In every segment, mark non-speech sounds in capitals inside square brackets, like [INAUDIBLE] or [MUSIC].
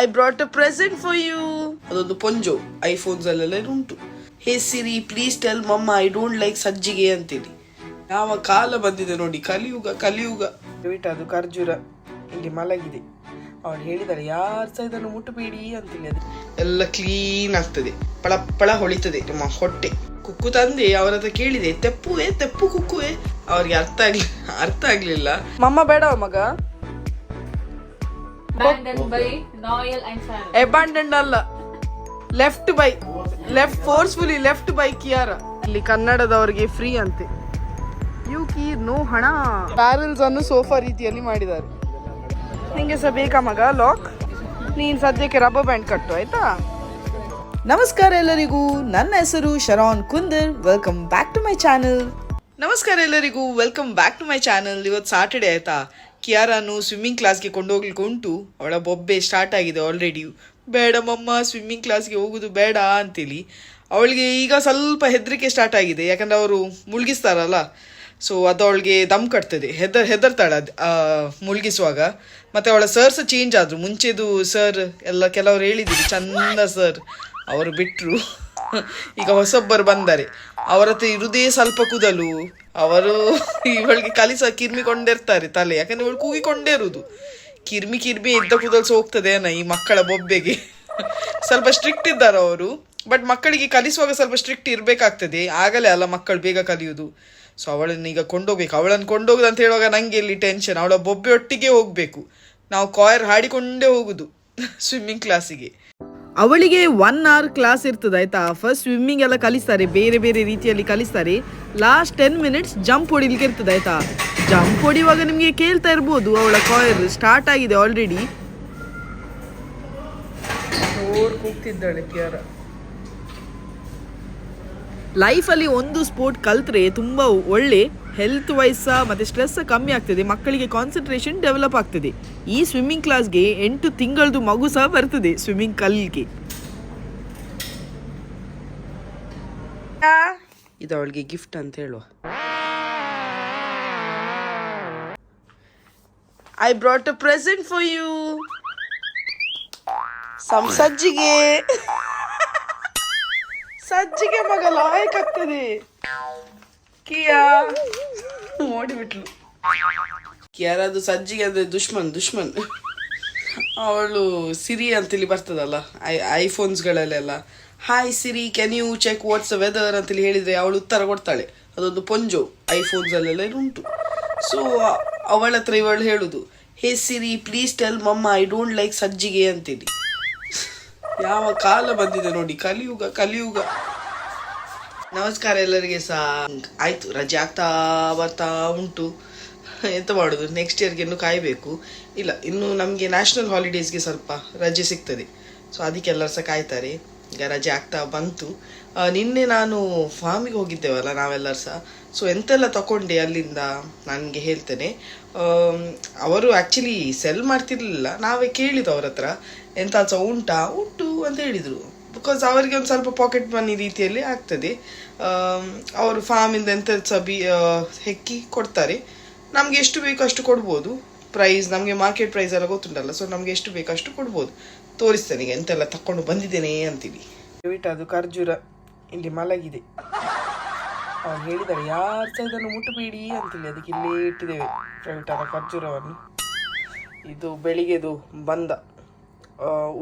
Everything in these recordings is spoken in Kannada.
I brought a present for you ಅದೊಂದು ಪೊಂಜೋ ಐಫೋನ್ಸ್ ಅಲ್ಲೆಲ್ಲ ಉಂಟು hey Siri please tell mamma I don't like sajjige ಅಂತೇಳಿ ಯಾವ ಕಾಲ ಬಂದಿದೆ ನೋಡಿ ಕಲಿಯುಗ ಕಲಿಯುಗ. ದಯವಿಟ್ಟು ಅದು ಖರ್ಜೂರ ಇಲ್ಲಿ ಮಲಗಿದೆ. ಅವಳು ಹೇಳಿದ್ದಾರೆ ಯಾರು ಸಹ ಇದನ್ನು ಮುಟ್ಟಬೇಡಿ ಅಂತೇಳಿ ಅದು ಎಲ್ಲ ಕ್ಲೀನ್ ಆಗ್ತದೆ. ಪಳ ಪಳ ಹೊಳಿತದೆ ನಿಮ್ಮ ಹೊಟ್ಟೆ. ಕುಕ್ಕು ತಂದೆ ಅವರ ಹತ್ರ ಕೇಳಿದೆ ತೆಪ್ಪುವೆ ತೆಪ್ಪು ಕುಕ್ಕುವೆ. ಅವ್ರಿಗೆ ಅರ್ಥ ಆಗ್ಲಿ ಅರ್ಥ ಆಗ್ಲಿಲ್ಲ. ಮಮ್ಮ ಬೇಡ ಮಗ? Abandoned by and ಅಲ್ಲ. Left by left forcefully left by Kiara ಇಲ್ಲಿ ಕನ್ನಡದವರಿಗೆ ಫ್ರೀ ಅಂತೆ. ಯು ಕಿ ನೋ ಹಣ. ಪ್ಯಾರಲ್ಸ್ ಅನ್ನು ಸೋಫಾ ರೀತಿಯಲ್ಲಿ ಮಾಡಿದ್ದಾರೆ. ನಿಂಗೆ ಸಹ ಬೇಕಾ ಮಗ? ಲಾಕ್ ನೀನ್ ಸದ್ಯಕ್ಕೆ ರಬ್ಬರ್ ಬ್ಯಾಂಡ್ ಕಟ್ಟು ಆಯ್ತಾ? ನಮಸ್ಕಾರ ಎಲ್ಲರಿಗೂ. ನನ್ನ ಹೆಸರು Sharon Kunder. Welcome back to my channel ನಮಸ್ಕಾರ ಎಲ್ಲರಿಗೂ. Welcome back to my channel ಇವತ್ತು ಸಾಟರ್ಡೆ ಆಯ್ತಾ? ಕಿಯಾರಾನು ಸ್ವಿಮ್ಮಿಂಗ್ ಕ್ಲಾಸ್ಗೆ ಕೊಂಡೋಗ್ಲಿಕ್ಕೆ ಉಂಟು ಅವಳ ಬೊಬ್ಬೆ ಸ್ಟಾರ್ಟ್ ಆಗಿದೆ ಆಲ್ರೆಡಿ ಬೇಡ ಮಮ್ಮ ಸ್ವಿಮ್ಮಿಂಗ್ ಕ್ಲಾಸ್ಗೆ ಹೋಗುದು ಬೇಡ ಅಂತೇಳಿ ಅವಳಿಗೆ ಈಗ ಸ್ವಲ್ಪ ಹೆದರಿಕೆ ಸ್ಟಾರ್ಟ್ ಆಗಿದೆ. ಯಾಕಂದ್ರೆ ಅವರು ಮುಳುಗಿಸ್ತಾರಲ್ಲ. ಸೊ ಅದು ಅವಳಿಗೆ ದಮ್ ಕಟ್ತದೆ. ಹೆದರ್, ಹೆದರ್ತಾಳೆ ಅದು ಮುಳುಗಿಸುವಾಗ. ಮತ್ತು ಅವಳ ಸರ್ ಸಹ ಚೇಂಜ್ ಆದರು. ಮುಂಚೆದು ಸರ್ ಎಲ್ಲ ಕೆಲವರು ಹೇಳಿದ್ದೀರಿ ಚಂದ ಸರ್ ಅವರು ಬಿಟ್ಟರು ಈಗ ಹೊಸೊಬ್ಬರು ಬಂದರೆ. ಅವರ ಹತ್ರ ಇರುದೇ ಸ್ವಲ್ಪ ಕೂದಲು. ಅವರು ಇವಳಿಗೆ ಕಲಿಸ ಕಿರ್ಮಿಕೊಂಡಿರ್ತಾರೆ ತಲೆ, ಯಾಕಂದ್ರೆ ಇವಳು ಕೂಗಿಕೊಂಡೇ ಇರುವುದು ಕಿರ್ಮಿ ಕಿರ್ಮಿ ಇದ್ದ ಕೂದಲ್ಸ ಹೋಗ್ತದೆ ಏನ ಈ ಮಕ್ಕಳ ಬೊಬ್ಬೆಗೆ. ಸ್ವಲ್ಪ ಸ್ಟ್ರಿಕ್ಟ್ ಇದ್ದಾರೆ ಅವರು ಬಟ್ ಮಕ್ಕಳಿಗೆ ಕಲಿಸುವಾಗ ಸ್ವಲ್ಪ ಸ್ಟ್ರಿಕ್ಟ್ ಇರಬೇಕಾಗ್ತದೆ. ಆಗಲೇ ಅಲ್ಲ ಮಕ್ಕಳು ಬೇಗ ಕಲಿಯುವುದು. ಸೊ ಅವಳನ್ನ ಈಗ ಕೊಂಡೋಗ್ಬೇಕು. ಅವಳನ್ನು ಕೊಂಡೋಗುದು ಅಂತ ಹೇಳುವಾಗ ನಂಗೆ ಇಲ್ಲಿ ಟೆನ್ಷನ್ ಅವಳ ಬೊಬ್ಬೆ ಒಟ್ಟಿಗೆ ಹೋಗಬೇಕು. ನಾವು ಕಾಯರ್ ಹಾಡಿಕೊಂಡೇ ಹೋಗುದು. [LAUGHS] ಸ್ವಿಮ್ಮಿಂಗ್ ಕ್ಲಾಸಿಗೆ ಅವಳಿಗೆ ಒನ್ ಅವರ್ ಕ್ಲಾಸ್ ಇರ್ತದೆ ಆಯ್ತಾ? ಫಸ್ಟ್ ಸ್ವಿಮ್ಮಿಂಗ್ ಎಲ್ಲ ಕಲಿಸ್ತಾರೆ ಬೇರೆ ಬೇರೆ ರೀತಿಯಲ್ಲಿ ಕಲಿಸ್ತಾರೆ. ಲಾಸ್ಟ್ ಟೆನ್ ಮಿನಿಟ್ಸ್ ಜಂಪ್ ಹೊಡಿಲಿಕ್ಕೆ ಇರ್ತದೆ ಆಯ್ತಾ? ಜಂಪ್ ಹೊಡಿಯುವಾಗ ನಿಮಗೆ ಕೇಳ್ತಾ ಇರ್ಬೋದು ಅವಳ ಕಾಯರ್ ಸ್ಟಾರ್ಟ್ ಆಗಿದೆ ಆಲ್ರೆಡಿ ಕೂಗ್ತಿದ್ದಾಳೆ ಕ್ಯಾರ. ಲೈಫಲ್ಲಿ ಒಂದು ಸ್ಪೋರ್ಟ್ ಕಲ್ತ್ರೆ ತುಂಬ ಒಳ್ಳೆ ಹೆಲ್ತ್ ವೈಸ್ ಸಹ ಮತ್ತು ಸ್ಟ್ರೆಸ್ ಕಮ್ಮಿ ಆಗ್ತದೆ, ಮಕ್ಕಳಿಗೆ ಕಾನ್ಸಂಟ್ರೇಷನ್ ಡೆವಲಪ್ ಆಗ್ತದೆ. ಈ ಸ್ವಿಮ್ಮಿಂಗ್ ಕ್ಲಾಸ್ಗೆ ಎಂಟು ತಿಂಗಳದು ಮಗು ಸಹ ಬರ್ತದೆ ಸ್ವಿಮ್ಮಿಂಗ್ ಕಲ್ಗೆ. ಇದು ಅವಳಿಗೆ ಗಿಫ್ಟ್ ಅಂತ ಹೇಳುವ I brought a present for you some sajjige. ಸಜ್ಜಿಗೆ ಮಗ ಲಾಯಕ್ ಆಗ್ತದೆ ಕಿಯಾ. [LAUGHS] ಓಡಿಬಿಟ್ಲು. ಯಾರಾದ್ರು ಸಜ್ಜಿಗೆ ಅಂದ್ರೆ ದುಶ್ಮನ್ ದುಶ್ಮನ್ ಅವಳು ಸಿರಿ ಅಂತೇಳಿ ಬರ್ತದಲ್ಲ, I, ಐಫೋನ್ಸ್ಗಳಲ್ಲೆಲ್ಲ. Hi Siri can you check what's weather ಅಂತೇಳಿ ಹೇಳಿದ್ರೆ ಅವಳು ಉತ್ತರ ಕೊಡ್ತಾಳೆ. ಅದೊಂದು ಪೊಂಜು ಐಫೋನ್ಸಲ್ಲೆಲ್ಲ ಉಂಟು. ಸೊ ಅವಳ ಹತ್ರ ಇವಳು ಹೇಳುದು hey Siri please tell mamma I don't like sajjige ಅಂತೇಳಿ. [LAUGHS] ಯಾವ ಕಾಲ ಬಂದಿದೆ ನೋಡಿ, ಕಲಿಯುಗ ಕಲಿಯುಗ. ನಮಸ್ಕಾರ ಎಲ್ಲರಿಗೆ ಸಹ ಆಯ್ತು, ರಜೆ ಆಗ್ತಾ ಬರ್ತಾ ಉಂಟು. ಎಂತ ಮಾಡೋದು? ನೆಕ್ಸ್ಟ್ ಇಯರ್ಗೆ ಇನ್ನು ಕಾಯಬೇಕು. ಇಲ್ಲ, ಇನ್ನು ನಮಗೆ ನ್ಯಾಷನಲ್ ಹಾಲಿಡೇಸ್ಗೆ ಸ್ವಲ್ಪ ರಜೆ ಸಿಗ್ತದೆ. ಸೊ ಅದಕ್ಕೆ ಎಲ್ಲರೂ ಸಹ ಕಾಯ್ತಾರೆ. ಈಗ ರಜೆ ಆಗ್ತಾ ಬಂತು. ನಿನ್ನೆ ನಾನು ಫಾರ್ಮಿಗೆ ಹೋಗಿದ್ದೇವಲ್ಲ, ನಾವೆಲ್ಲರೂ ಸಹ. ಸೊ ಎಂತೆಲ್ಲ ತಗೊಂಡೆ ಅಲ್ಲಿಂದ? ನನಗೆ ಹೇಳ್ತೇನೆ. ಅವರು ಆ್ಯಕ್ಚುಲಿ ಸೆಲ್ ಮಾಡ್ತಿರ್ಲಿಲ್ಲ. ನಾವೇ ಕೇಳಿದ್ದು ಅವ್ರ ಹತ್ರ. ಎಂತ ಉಂಟಾ? ಉಂಟು ಅಂತ ಹೇಳಿದರು. ಬಿಕಾಸ್ ಅವರಿಗೆ ಒಂದು ಸ್ವಲ್ಪ ಪಾಕೆಟ್ ಮನಿ ರೀತಿಯಲ್ಲಿ ಆಗ್ತದೆ. ಅವರು ಫಾರ್ಮಿಂದ ಎಂತ ಸಹ ಬಿ ಹೆಕ್ಕಿ ಕೊಡ್ತಾರೆ. ನಮಗೆ ಎಷ್ಟು ಬೇಕು ಅಷ್ಟು ಕೊಡ್ಬೋದು. ಪ್ರೈಸ್ ನಮಗೆ ಮಾರ್ಕೆಟ್ ಪ್ರೈಸ್ ಎಲ್ಲ ಗೊತ್ತುಂಟಲ್ಲ ಸೊ ನಮಗೆ ಎಷ್ಟು ಬೇಕು ಅಷ್ಟು ಕೊಡ್ಬೋದು. ತೋರಿಸ್ತೇನೆ ಎಂತೆಲ್ಲ ತಕೊಂಡು ಬಂದಿದ್ದೇನೆ ಅಂತೀವಿ. ದಯವಿಟ್ಟು ಅದು ಖರ್ಜೂರ ಇಲ್ಲಿ ಮಲಗಿದೆ. ಅವ್ರು ಹೇಳಿದ್ದಾರೆ, ಯಾರು ಸಹ ಇದನ್ನು ಮುಟ್ಟಬೇಡಿ ಅಂತೇಳಿ ಅದಕ್ಕೆ ಇಲ್ಲೇ ಇಟ್ಟಿದ್ದೇವೆ. ಪ್ರೈವೇಟ್ ಅದರ ಖರ್ಜೂರವನ್ನು. ಇದು ಬೆಳಿಗ್ಗೆದು ಬಂದ.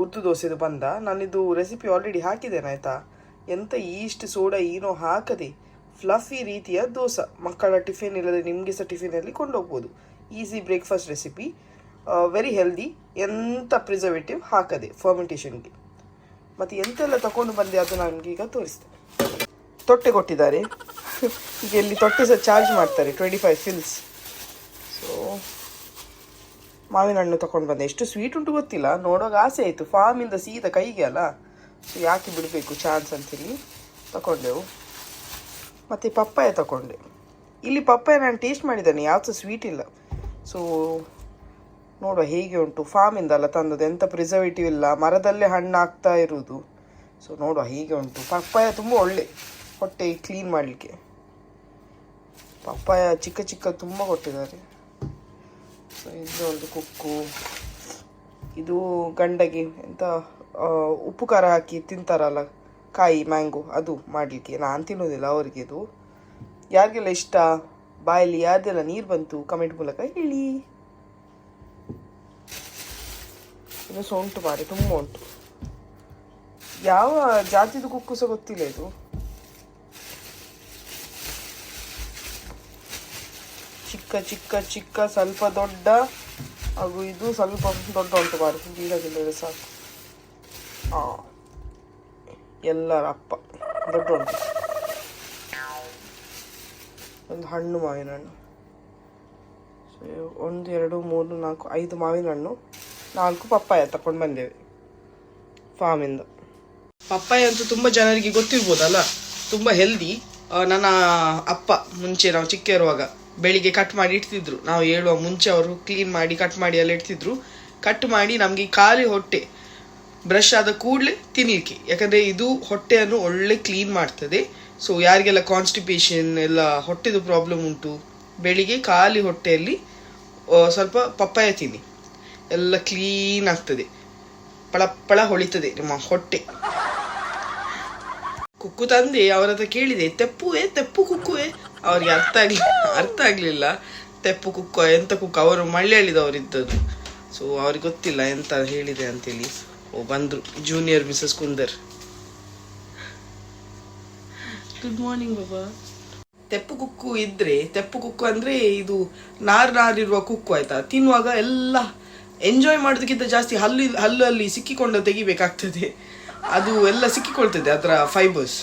ಉದ್ದು ದೋಸೆದು ಬಂದ. ನಾನಿದು ರೆಸಿಪಿ ಆಲ್ರೆಡಿ ಹಾಕಿದ್ದೇನೆ, ಆಯಿತಾ? ಎಂಥ ಈಸ್ಟ್ ಸೋಡಾ ಏನೋ ಹಾಕದೆ ಫ್ಲಫಿ ರೀತಿಯ ದೋಸೆ. ಮಕ್ಕಳ ಟಿಫಿನ್ ಇಲ್ಲದೆ ನಿಮಗೆ ಸಹ ಟಿಫಿನಲ್ಲಿ ಕೊಂಡೋಗ್ಬೋದು. Easy breakfast recipe very healthy ಎಂಥ ಪ್ರಿಸರ್ವೇಟಿವ್ ಹಾಕದೆ ಫರ್ಮೆಂಟೇಷನ್ಗೆ ಮತ್ತು ಎಂತೆಲ್ಲ ತಗೊಂಡು ಬಂದೆ ಅದು ನನಗೆ ಈಗ ತೋರಿಸ್ತೇನೆ. ತೊಟ್ಟೆ ಕೊಟ್ಟಿದ್ದಾರೆ. [LAUGHS] ಈಗ ಇಲ್ಲಿ ತೊಟ್ಟೆ ಸಹ ಚಾರ್ಜ್ ಮಾಡ್ತಾರೆ ಟ್ವೆಂಟಿ ಫೈವ್ ಫಿಲ್ಸ್ ಸೊ ಮಾವಿನ ಹಣ್ಣು ತಗೊಂಡು ಬಂದೆ. ಎಷ್ಟು ಸ್ವೀಟ್ ಉಂಟು ಗೊತ್ತಿಲ್ಲ. ನೋಡೋಕೆ ಆಸೆ ಆಯಿತು. ಫಾರ್ಮಿಂದ ಸೀದಾ ಕೈಗೆ ಅಲ್ಲ. ಸೊ ಯಾಕೆ ಬಿಡಬೇಕು ಚಾನ್ಸ್ ಅಂತೇಳಿ ತಗೊಂಡೆವು ಮತ್ತು ಪಪ್ಪಾಯ ತಗೊಂಡೆ ಇಲ್ಲಿ ಪಪ್ಪಾಯ ನಾನು ಟೇಸ್ಟ್ ಮಾಡಿದ್ದೇನೆ. ಯಾವುದು ಸ್ವೀಟ್ ಇಲ್ಲ. ಸೊ ನೋಡುವ ಹೇಗೆ ಉಂಟು. ಫಾರ್ಮಿಂದ ಅಲ್ಲ ತಂದದ್ದು. ಎಂಥ ಪ್ರಿಸರ್ವೇಟಿವ್ ಇಲ್ಲ. ಮರದಲ್ಲೇ ಹಣ್ಣು ಆಗ್ತಾ ಇರುವುದು. ಸೊ ನೋಡುವ ಹೀಗೆ ಉಂಟು. ಪಪ್ಪಾಯ ತುಂಬ ಒಳ್ಳೆ. ಹೊಟ್ಟೆ ಕ್ಲೀನ್ ಮಾಡಲಿಕ್ಕೆ. ಪಪ್ಪಾಯ ಚಿಕ್ಕ ಚಿಕ್ಕ ತುಂಬ ಕೊಟ್ಟಿದ್ದಾರೆ. ಸೊ ಇದು ಒಂದು ಕುಕ್ಕು. ಇದು ಗಂಡಗೆ ಎಂತ ಉಪ್ಪು ಖಾರ ಹಾಕಿ ತಿಂತಾರಲ್ಲ, ಕಾಯಿ, ಮ್ಯಾಂಗೋ, ಅದು ಮಾಡಲಿಕ್ಕೆ. ನಾನು ತಿನ್ನೋದಿಲ್ಲ ಅವರಿಗೆ ಇದು. ಯಾರಿಗೆಲ್ಲ ಇಷ್ಟ? ಬಾಯಲ್ಲಿ ಯಾರ್ದೆಲ್ಲ ನೀರು ಬಂತು ಕಮೆಂಟ್ ಮೂಲಕ ಹೇಳಿ. ಇನ್ನು ಸಹ ಉಂಟು ಮಾರಿ, ತುಂಬ ಉಂಟು. ಯಾವ ಜಾತಿದು ಕುಕ್ಕು ಸಹ ಗೊತ್ತಿಲ್ಲ ಇದು. ಚಿಕ್ಕ ಚಿಕ್ಕ ಚಿಕ್ಕ, ಸ್ವಲ್ಪ ದೊಡ್ಡ. ಹಾಗೂ ಇದು ಸ್ವಲ್ಪ ದೊಡ್ಡ ಉಂಟು ಮಾರಿ ಗೀಳಗಿಲ್ಲದೆ ಸಾಕು. ಹಾಂ ಎಲ್ಲರ ಅಪ್ಪ. ದೊಡ್ಡ ಉಂಟು. ಒಂದು ಹಣ್ಣು ಮಾವಿನ ಹಣ್ಣು. ಒಂದು, ಎರಡು, ಮೂರು, ನಾಲ್ಕು, ಐದು ಮಾವಿನ ಹಣ್ಣು. ನಾಲ್ಕು ಪಪ್ಪಾಯ ತಕೊಂಡು ಬಂದೇವೆ. ಫಾರ್ಮಿಂದ. ಪಪ್ಪಾಯ ಅಂತೂ ತುಂಬ ಜನರಿಗೆ ಗೊತ್ತಿರ್ಬೋದಲ್ಲ? ತುಂಬ ಹೆಲ್ದಿ ನನ್ನ ಅಪ್ಪ ಮುಂಚೆ ನಾವು ಚಿಕ್ಕ ಇರುವಾಗ. ಬೆಳಿಗ್ಗೆ ಕಟ್ ಮಾಡಿ ಇಡ್ತಿದ್ರು. ನಾವು ಹೇಳುವ ಮುಂಚೆ ಅವರು ಕ್ಲೀನ್ ಮಾಡಿ ಕಟ್ ಮಾಡಿ ಎಲ್ಲ ಇಡ್ತಿದ್ರು. ಕಟ್ ಮಾಡಿ ನಮಗೆ ಖಾಲಿ ಹೊಟ್ಟೆ ಬ್ರಷ್ ಆದ ಕೂಡಲೇ ತಿನ್ನಲಿಕ್ಕೆ ಯಾಕಂದರೆ ಇದು ಹೊಟ್ಟೆಯನ್ನು ಒಳ್ಳೆ ಕ್ಲೀನ್ ಮಾಡ್ತದೆ. ಸೊ ಯಾರಿಗೆಲ್ಲ ಕಾನ್ಸ್ಟಿಪೇಷನ್ ಎಲ್ಲ ಹೊಟ್ಟೆದು ಪ್ರಾಬ್ಲಮ್ ಉಂಟು, ಬೆಳಿಗ್ಗೆ ಖಾಲಿ ಹೊಟ್ಟೆಯಲ್ಲಿ ಸ್ವಲ್ಪ ಪಪ್ಪಾಯ ತಿನ್ನಿ. ಎಲ್ಲ ಕ್ಲೀನ್ ಆಗ್ತದೆ. ಪಳ ಪಳ ಹೊಳಿತದೆ ನಿಮ್ಮ ಹೊಟ್ಟೆ. ಕುಕ್ಕು ತಂದೆ ಅವರ ಹತ್ರ ಕೇಳಿದೆ, ತೆಪ್ಪುವೆ, ತೆಪ್ಪು ಕುಕ್ಕುವೆ ಅವ್ರಿಗೆ ಅರ್ಥ ಆಗ್ಲಿ ಅರ್ಥ ಆಗ್ಲಿಲ್ಲ. ತೆಪ್ಪು ಕುಕ್ಕ ಎಂತ ಕುಕ್ಕ? ಅವರು ಮಳ್ಳಿಯಲ್ಲಿದವರು ಇದ್ದದ್ದು ಸೊ ಅವ್ರಿಗೆ ಗೊತ್ತಿಲ್ಲ ಎಂತ ಹೇಳಿದೆ ಅಂತೇಳಿ. ಓ ಬಂದ್ರು. Junior Mrs Kundar good morning ಬಾಬಾ ತೆಪ್ಪು ಕುಕ್ಕು ಇದ್ರೆ ತೆಪ್ಪು ಕುಕ್ಕು ಅಂದ್ರೆ ಇದು ನಾರ್ ನಾರಿರುವ ಕುಕ್ಕು ಆಯ್ತಾ? ತಿನ್ನುವಾಗ ಎಲ್ಲ ಎಂಜಾಯ್ ಮಾಡೋದಕ್ಕಿಂತ ಜಾಸ್ತಿ ಹಲ್ಲು ಹಲ್ಲು ಅಲ್ಲಿ ಸಿಕ್ಕಿಕೊಂಡು ತೆಗಿಬೇಕಾಗ್ತದೆ. ಅದು ಎಲ್ಲ ಸಿಕ್ಕಿಕೊಳ್ತದೆ ಅದರ ಫೈಬರ್ಸ್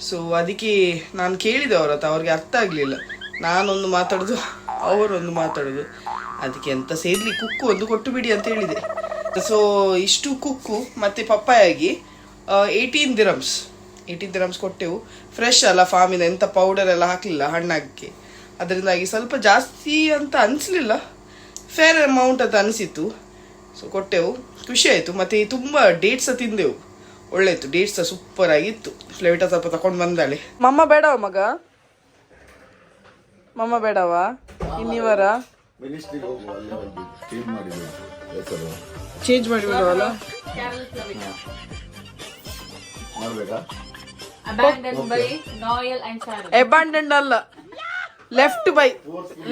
ಸೊ ಅದಕ್ಕೆ ನಾನು ಕೇಳಿದೆ ಅವ್ರ ಹತ್ರ ಅವ್ರಿಗೆ ಅರ್ಥ ಆಗಲಿಲ್ಲ. ನಾನೊಂದು ಮಾತಾಡೋದು, ಅವರೊಂದು ಮಾತಾಡೋದು. ಅದಕ್ಕೆ ಎಂತ ಸೇರಲಿ, ಕುಕ್ಕು ಒಂದು ಕೊಟ್ಟು ಬಿಡಿ ಅಂತ ಹೇಳಿದೆ. ಸೊ ಇಷ್ಟು ಕುಕ್ಕು ಮತ್ತು ಪಪ್ಪಾಯಾಗಿ ಏಯ್ಟೀನ್ ದಿರಮ್ಸ್ ಏಯ್ಟೀನ್ ದಿರಮ್ಸ್ ಕೊಟ್ಟೆವು. ಫ್ರೆಶ್ ಅಲ್ಲ ಫಾರ್ಮಿನ ಎಂಥ ಪೌಡರ್ ಎಲ್ಲ ಹಾಕಲಿಲ್ಲ ಹಣ್ಣಾಗಕ್ಕೆ. ಅದರಿಂದಾಗಿ ಸ್ವಲ್ಪ ಜಾಸ್ತಿ ಅಂತ ಅನಿಸ್ಲಿಲ್ಲ. ಫೇರ್ ಅಮೌಂಟ್ ಅಂತ ಅನಿಸಿತ್ತು. ಸೊ ಕೊಟ್ಟೆವು. ಖುಷಿ ಆಯಿತು. ಮತ್ತು ತುಂಬ ಡೇಟ್ಸ ತಿಂದೆವು. ಒಳ್ಳೆಯಿತ್ತು ಸಹ ಸೂಪರ್ ಆಗಿತ್ತು. ಫ್ಲೇವಿಟ ಸ್ವಲ್ಪ ತಗೊಂಡು ಬಂದಾಳೆ. ಮಮ್ಮ ಬೇಡವ ಮಗ? ಮಮ್ಮ ಬೇಡವ? ಇನ್ನಿವರ? ಚೇಂಜ್ ಮಾಡಿ and Sharon. ಅಲ್ಲ. Left by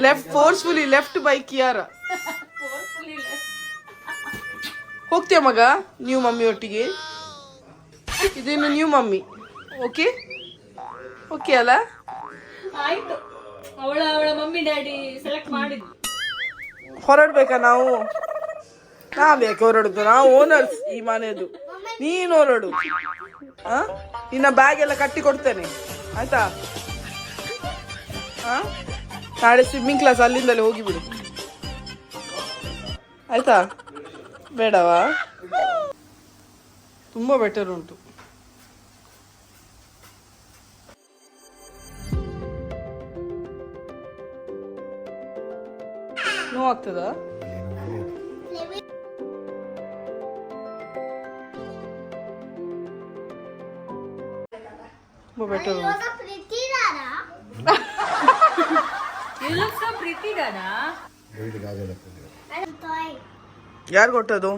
left forcefully left by Kiara. Forcefully left. ಹೋಗ್ತೀಯ ಮಗ? ನೀವು ಮಮ್ಮಿ ಒಟ್ಟಿಗೆ? ಇದೇನು ನ್ಯೂ ಮಮ್ಮಿ. ಓಕೆ ಓಕೆ ಅಲ್ಲ? ಆಯ್ತು. ಅವಳ ಅವಳ ಮಮ್ಮಿ ಡ್ಯಾಡಿ ಸೆಲೆಕ್ಟ್ ಮಾಡಿದ್ವಿ ಹೊರಡ್ಬೇಕಾ ನಾವು? ನಾ ಬೇಕು ಹೊರಡುದು? ನಾವು ಓನರ್ಸ್ ಈ ಮನೆಯದು. ನೀನು ಹೊರಡು. ಹಾ ನಿನ್ನ ಬ್ಯಾಗ್ ಎಲ್ಲ ಕಟ್ಟಿ ಕೊಡ್ತೇನೆ. ಆಯ್ತಾ? ಹಾ ನಾಳೆ ಸ್ವಿಮ್ಮಿಂಗ್ ಕ್ಲಾಸ್ ಅಲ್ಲಿಂದಲೇ ಹೋಗಿಬಿಡು ಆಯ್ತಾ? ಬೇಡವಾ? ತುಂಬ ಬೆಟರ್ ಉಂಟು. ನೋವಾಗ್ತದಾ ಆಗ್ತದ. ಯಾರು ಕೊಟ್ಟದು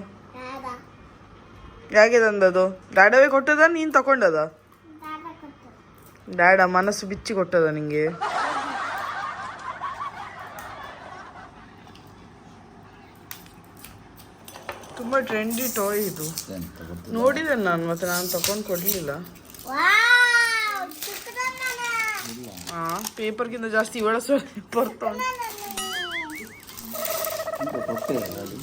ಯಾಕೆ ತಂದದು ಡ್ಯಾಡವೇ ಕೊಟ್ಟದ ನೀನು ತಕೊಂಡದ? ಡ್ಯಾಡ ಮನಸ್ಸು ಬಿಚ್ಚಿ ಕೊಟ್ಟದ ನಿಂಗೆ? ತುಂಬ ಟ್ರೆಂಡಿ ಟಾಯ್ ಇದು. ನೋಡಿದೆ ನಾನು ಮತ್ತೆ ನಾನು ತಕೊಂಡು ಕೊಡಲಿಲ್ಲ. ಹಾಂ ಪೇಪರ್ಗಿಂತ ಜಾಸ್ತಿ ಇವಳ ಬರ್ತಾ ಕೊಟ್ಟೆ ಅಲ್ಲಿ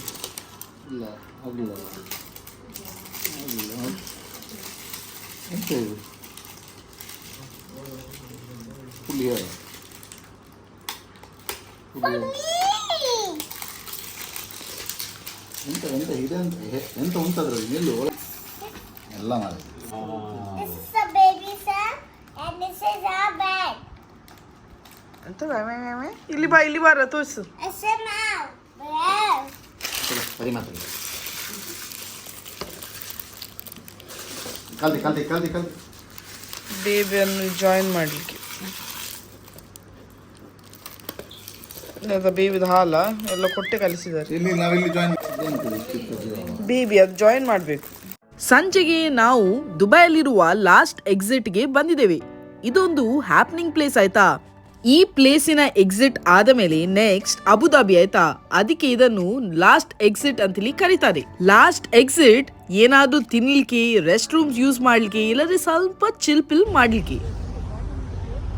ಇಲ್ಲ ಆಗಲಿಲ್ಲ ಆಗಲಿಲ್ಲ ಎಂತ ಇದು ಪುಳಿಯೋರ ಪುಳಿಯೋರ ಎಂತ ಎಂತ ಇದೆ ಅಂತ ಹೆ- ಎಂತ ಉಂಟದ್ರಲ್ಲಿ ನಿಲ್ಲು ಒಳ- ಎಲ್ಲ ಮಾಡಿ This is a baby sun and this is our bed. ಅಂತ ವ್ಯಾ- ವ್ಯಾ- ವ್ಯಾ- ವ್ಯಾ. ಇಲ್ಲಿ ಬಾ ಇಲ್ಲಿ ಬಾರ ತೋರಿಸು It's a mouse. Yes. ಸರಿ ಮಾತಾಡಿ ಕಲ್ತಿ ಕಲ್ತಿ ಕಲ್ತಿ ಕಲ್ತಿ ಬೇಬಿಯನ್ನು ಜಾಯಿನ್ ಮಾಡಲಿಕ್ಕೆ ಬೇಬಿದ ಹಾಲ ಎಲ್ಲ ಕೊಟ್ಟೆ ಕಲಿಸಿದ್ದಾರೆ ಇಲ್ಲಿ ನಾವಿಲ್ಲಿ ಜಾಯಿನ್ ಏನು ಇಷ್ಟಿತ್ತು ಜೀವ ಬೇಬಿ ಅದು ಜಾಯಿನ್ ಮಾಡಬೇಕು. ಸಂಜೆಗೆ ನಾವು ದುಬೈಯಲ್ಲಿರುವ ಲಾಸ್ಟ್ ಎಕ್ಸಿಟ್ಗೆ ಬಂದಿದ್ದೇವೆ. ಇದೊಂದು ಹ್ಯಾಪ್ನಿಂಗ್ ಪ್ಲೇಸ್ ಆಯ್ತಾ? ಈ ಪ್ಲೇಸಿನ ಎಕ್ಸಿಟ್ ಆದ ಮೇಲೆ ನೆಕ್ಸ್ಟ್ ಅಬುದಾಬಿ ಆಯ್ತಾ? ಅದಕ್ಕೆ ಇದನ್ನು ಲಾಸ್ಟ್ ಎಕ್ಸಿಟ್ ಅಂತೇಳಿ ಕರೀತಾರೆ. ಲಾಸ್ಟ್ ಎಕ್ಸಿಟ್ ಏನಾದ್ರೂ ತಿನ್ಲಿಕ್ಕೆ ರೆಸ್ಟ್ ರೂಮ್ಸ್ ಯೂಸ್ ಮಾಡ್ಲಿಕ್ಕೆ ಇಲ್ಲದ್ರೆ ಸ್ವಲ್ಪ ಚಿಲ್ ಪಿಲ್ ಮಾಡ್ಲಿಕ್ಕೆ.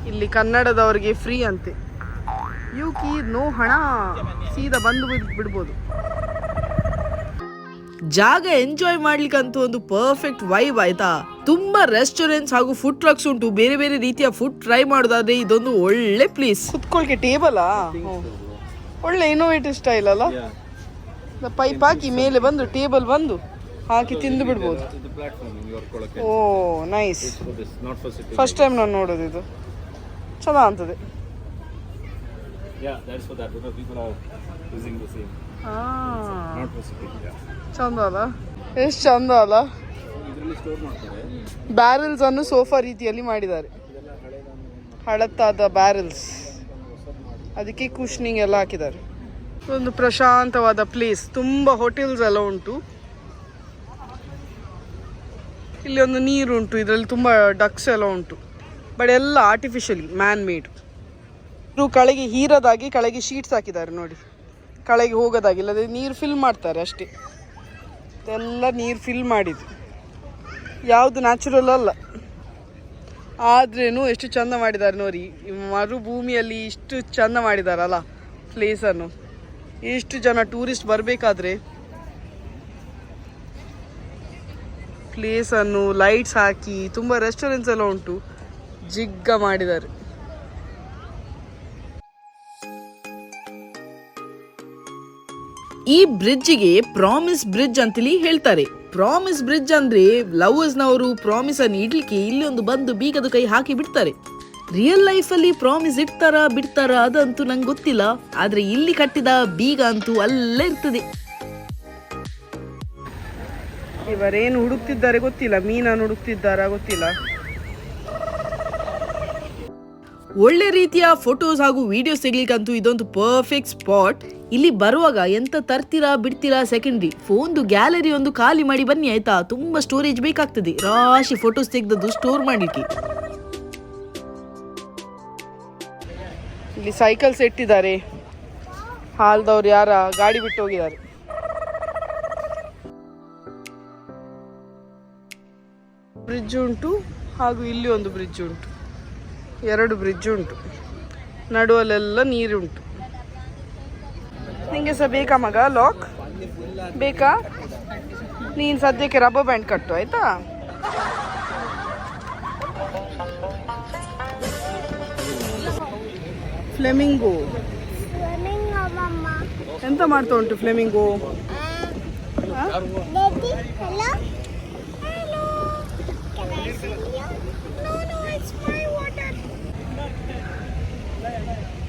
ಇಲ್ಲಿ ಕನ್ನಡದವರಿಗೆ ಫ್ರೀ ಅಂತೆ. ಯುಕಿ ನೋ ಹಣ ಸೀದಾ ಬಂದು ಬಿಡ್- ಬಿಡ್ಬೋದು. ಜಾಗ ಎಂಜಾಯ್ ಮಾಡ್ಲಿಕ್ಕಂತೂ ಒಂದು ಪರ್ಫೆಕ್ಟ್ ವೈಬ್ ಆಯ್ತಾ? ತುಂಬಾ ರೆಸ್ಟೋರೆಂಟ್ಸ್ ಹಾಗೂ ಫುಡ್ ಟ್ರಕ್ಸ್ ಉಂಟು. ಬೇರೆ ಬೇರೆ ರೀತಿಯ ಫುಡ್ ಟ್ರೈ ಮಾಡೋದಾದ್ರೆ ಇದೊಂದು ಒಳ್ಳೆ ಪ್ಲೇಸ್ ಕುತ್ಕೊಳ್ಕೆ ಟೇಬಲಾ? ಒಳ್ಳೆ ಇನೋವೇಟಿವ್ ಸ್ಟೈಲ್ ಅಲ್ಲ? ಪೈಪ್ ಹಾಕಿ ಮೇಲೆ ಬಂದು ಟೇಬಲ್ ಬಂದು ಹಾಕಿ ತಿಂದು ಬಿಡ್ಬೋದು. ಓ nice not for city first time ನಾನು ನೋಡೋದು ಇದು. ಚೆನ್ನಾಗ್ ಅಂತದೆ ಚಂದ ಅಲ್ಲ ಎಷ್ಟು ಚಂದ ಅಲ್ಲ ಬ್ಯಾರಲ್ಸ್ ಅನ್ನು ಸೋಫಾ ರೀತಿಯಲ್ಲಿ ಮಾಡಿದ್ದಾರೆ. ಹಳತ್ತಾದ ಬ್ಯಾರಲ್ಸ್ ಅದಕ್ಕೆ ಕುಶ್ನಿಂಗ್ ಎಲ್ಲ ಹಾಕಿದ್ದಾರೆ. ಒಂದು ಪ್ರಶಾಂತವಾದ ಪ್ಲೇಸ್ ತುಂಬ ಹೋಟೆಲ್ಸ್ ಎಲ್ಲ ಉಂಟು. ಇಲ್ಲಿ ಒಂದು ನೀರು ಉಂಟು. ಇದರಲ್ಲಿ ತುಂಬ ಡಕ್ಸ್ ಎಲ್ಲ ಉಂಟು. ಬಟ್ ಎಲ್ಲ ಆರ್ಟಿಫಿಷಿಯಲಿ ಮ್ಯಾನ್ ಮೇಡ್ ಇದು ಕೆಳಗೆ ಹೀರದಾಗಿ ಕಳಗೆ ಶೀಟ್ಸ್ ಹಾಕಿದ್ದಾರೆ ನೋಡಿ. ಕೆಳಗೆ ಹೋಗೋದಾಗಿಲ್ಲ ನೀರು ಫಿಲ್ ಮಾಡ್ತಾರೆ ಅಷ್ಟೇ. ಎಲ್ಲ ನೀರು ಫಿಲ್ ಮಾಡಿದ್ದು. ಯಾವುದು ನ್ಯಾಚುರಲ್ ಅಲ್ಲ. ಆದ್ರೇನು ಎಷ್ಟು ಚಂದ ಮಾಡಿದ್ದಾರೆ ನೋಡಿ. ಮರುಭೂಮಿಯಲ್ಲಿ ಇಷ್ಟು ಚಂದ ಮಾಡಿದಾರಲ್ಲ ಪ್ಲೇಸನ್ನು ಎಷ್ಟು ಜನ ಟೂರಿಸ್ಟ್ ಬರಬೇಕಾದ್ರೆ ಪ್ಲೇಸನ್ನು ಲೈಟ್ಸ್ ಹಾಕಿ, ತುಂಬ ರೆಸ್ಟೋರೆಂಟ್ಸ್ ಎಲ್ಲ ಉಂಟು. ಜಿಗ್ಗ ಮಾಡಿದ್ದಾರೆ. ಈ ಬ್ರಿಡ್ಜಿಗೆ ಪ್ರಾಮಿಸ್ ಬ್ರಿಡ್ಜ್ ಅಂತೇಳಿ ಹೇಳ್ತಾರೆ. ಪ್ರಾಮಿಸ್ ಬ್ರಿಡ್ಜ್ ಅಂದ್ರೆ ಲವರ್ಸ್ ನವರು ಪ್ರಾಮಿಸ್ ಅನ್ನು ಇಡ್ಲಿಕ್ಕೆ ಇಲ್ಲಿ ಒಂದು ಬಂದು ಬೀಗದ ಕೈ ಹಾಕಿ ಬಿಡ್ತಾರೆ. ರಿಯಲ್ ಲೈಫ್ ಅಲ್ಲಿ ಪ್ರಾಮಿಸ್ ಇಡ್ತಾರಾ ಬಿಡ್ತಾರಾ ಅದಂತೂ ನಂಗೆ ಗೊತ್ತಿಲ್ಲ. ಆದ್ರೆ ಇಲ್ಲಿ ಕಟ್ಟಿದ ಬೀಗ ಅಂತೂ ಅಲ್ಲೇ ಇರ್ತದೆ. ಇವರೇನು ಹುಡುಕ್ತಿದ್ದಾರೆ ಗೊತ್ತಿಲ್ಲ? ಮೀನನ್ನು ಹುಡುಕ್ತಿದ್ದಾರಾ ಗೊತ್ತಿಲ್ಲ? ಒಳ್ಳೆ ರೀತಿಯ ಫೋಟೋಸ್ ಹಾಗೂ ವಿಡಿಯೋಸ್ ತೆಗಿಲಿಕ್ಕಂತೂ ಇದೊಂದು ಪರ್ಫೆಕ್ಟ್ ಸ್ಪಾಟ್ ಇಲ್ಲಿ ಬರುವಾಗ ಎಂತ ತರ್ತೀರಾ ಬಿಡ್ತೀರಾ ಸೆಕೆಂಡ್ರಿ ಫೋನ್ದು ಗ್ಯಾಲರಿ ಒಂದು ಖಾಲಿ ಮಾಡಿ ಬನ್ನಿ ಆಯ್ತಾ? ತುಂಬಾ ಸ್ಟೋರೇಜ್ ಬೇಕಾಗ್ತದೆ. ರಾಶಿ ಫೋಟೋಸ್ ತೆಗೆದದ್ದು ಸ್ಟೋರ್ ಮಾಡಲಿಕ್ಕೆ. ಇಲ್ಲಿ ಸೈಕಲ್ಸ್ ಇಟ್ಟಿದ್ದಾರೆ ಹಾಲ್ದವ್ರು ಯಾರ ಗಾಡಿ ಬಿಟ್ಟು ಹೋಗಿದ್ದಾರೆ. ಬ್ರಿಡ್ಜ್ ಉಂಟು ಹಾಗೂ ಇಲ್ಲಿ ಒಂದು ಬ್ರಿಡ್ಜ್ ಉಂಟು. ಎರಡು ಬ್ರಿಡ್ಜ್ ಉಂಟು. ನಡುವಲ್ಲೆಲ್ಲ ನೀರುಂಟು. ನಿಂಗೆ ಸಹ ಬೇಕಾ ಮಗ ಲಾಕ್ ಬೇಕಾ? ನೀನು ಸದ್ಯಕ್ಕೆ ರಬ್ಬರ್ ಬ್ಯಾಂಡ್ ಕಟ್ಟು ಆಯ್ತಾ? ಫ್ಲೆಮಿಂಗೋ. ಎಂತ ಮಾಡ್ತಾ ಉಂಟು ಫ್ಲೆಮಿಂಗೋ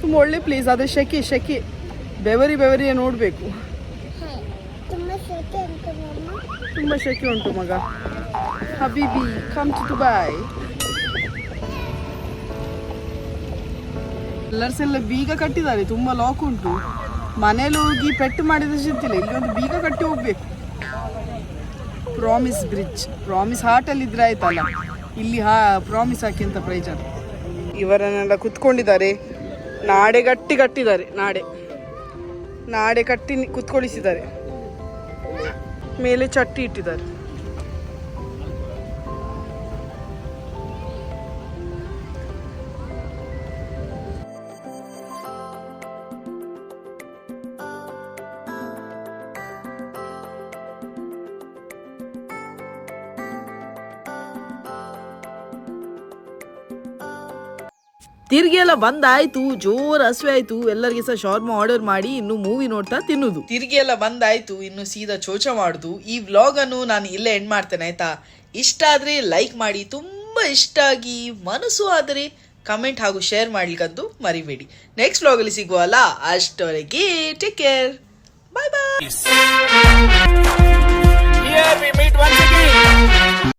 ತುಂಬ ಒಳ್ಳೆ ಪ್ಲೇಸ್ ಅದೇ ಶೆಕೆ ಶೆಕೆ ಬೆವರಿ ಬೆವರಿಯ ನೋಡಬೇಕು. ತುಂಬ ಶೆಕೆ ಉಂಟು ಮಗ. ಹಬೀಬಿ ಕಮ್ ಟು ದುಬೈ ಎಲ್ಲರ್ಸ್ ಎಲ್ಲ ಬೀಗ ಕಟ್ಟಿದ್ದಾರೆ ತುಂಬ ಲಾಕ್ ಉಂಟು. ಮನೇಲಿ ಹೋಗಿ ಪೆಟ್ಟು ಮಾಡಿದ ಚಿಂತಿಲ್ಲ ಇಲ್ಲಿ ಒಂದು ಬೀಗ ಕಟ್ಟಿ ಹೋಗ್ಬೇಕು. ಪ್ರಾಮಿಸ್ ಬ್ರಿಡ್ಜ್ ಪ್ರಾಮಿಸ್ ಹಾರ್ಟಲ್ಲಿ ಇದ್ರೆ ಆಯ್ತಲ್ಲ. ಇಲ್ಲಿ ಹಾ ಪ್ರಾಮಿಸ್ ಹಾಕಿ ಅಂತ ಪ್ರೈಜ್ ಇವರನ್ನೆಲ್ಲ ಕುತ್ಕೊಂಡಿದ್ದಾರೆ. ನಾಡೆ ಗಟ್ಟಿ ಕಟ್ಟಿದ್ದಾರೆ ನಾಡೆ. ನಾಡೆ ಕಟ್ಟಿ ಕುತ್ಕೊಳಿಸಿದ್ದಾರೆ. ಮೇಲೆ ಚಟ್ಟಿ ಇಟ್ಟಿದ್ದಾರೆ. ತಿರ್ಗಿ ಎಲ್ಲ ಬಂದಾಯ್ತು ಜೋರ್ ಹಸ್ವೆ ಆಯ್ತು. ಎಲ್ಲರಿಗೆ ಸಹ ಶಾರ್ಮಾ ಆರ್ಡರ್ ಮಾಡಿ ಇನ್ನು ಮೂವಿ ನೋಡ್ತಾ ತಿನ್ನುದು. ತಿರ್ಗಿ ಎಲ್ಲ ಬಂದಾಯ್ತು ಇನ್ನು ಸೀದಾ ಚೋಚ ಮಾಡುದು. ಈ ವ್ಲಾಗ್ ಅನ್ನು ನಾನು ಇಲ್ಲೇ ಎಂಡ್ ಮಾಡ್ತೇನೆ ಆಯ್ತಾ? ಇಷ್ಟ ಆದ್ರೆ ಲೈಕ್ ಮಾಡಿ ತುಂಬಾ ಇಷ್ಟ ಆಗಿ ಮನಸ್ಸು ಆದರೆ ಕಮೆಂಟ್ ಹಾಗೂ ಶೇರ್ ಮಾಡ್ಲಿಕ್ಕಂತೂ ಮರಿಬೇಡಿ. ನೆಕ್ಸ್ಟ್ ವ್ಲಾಗ್ ಅಲ್ಲಿ ಸಿಗುವಲ್ಲ ಅಷ್ಟವರೆಗೆ ಟೇಕ್ ಕೇರ್ ಬಾಯ್ ಬಾಯ್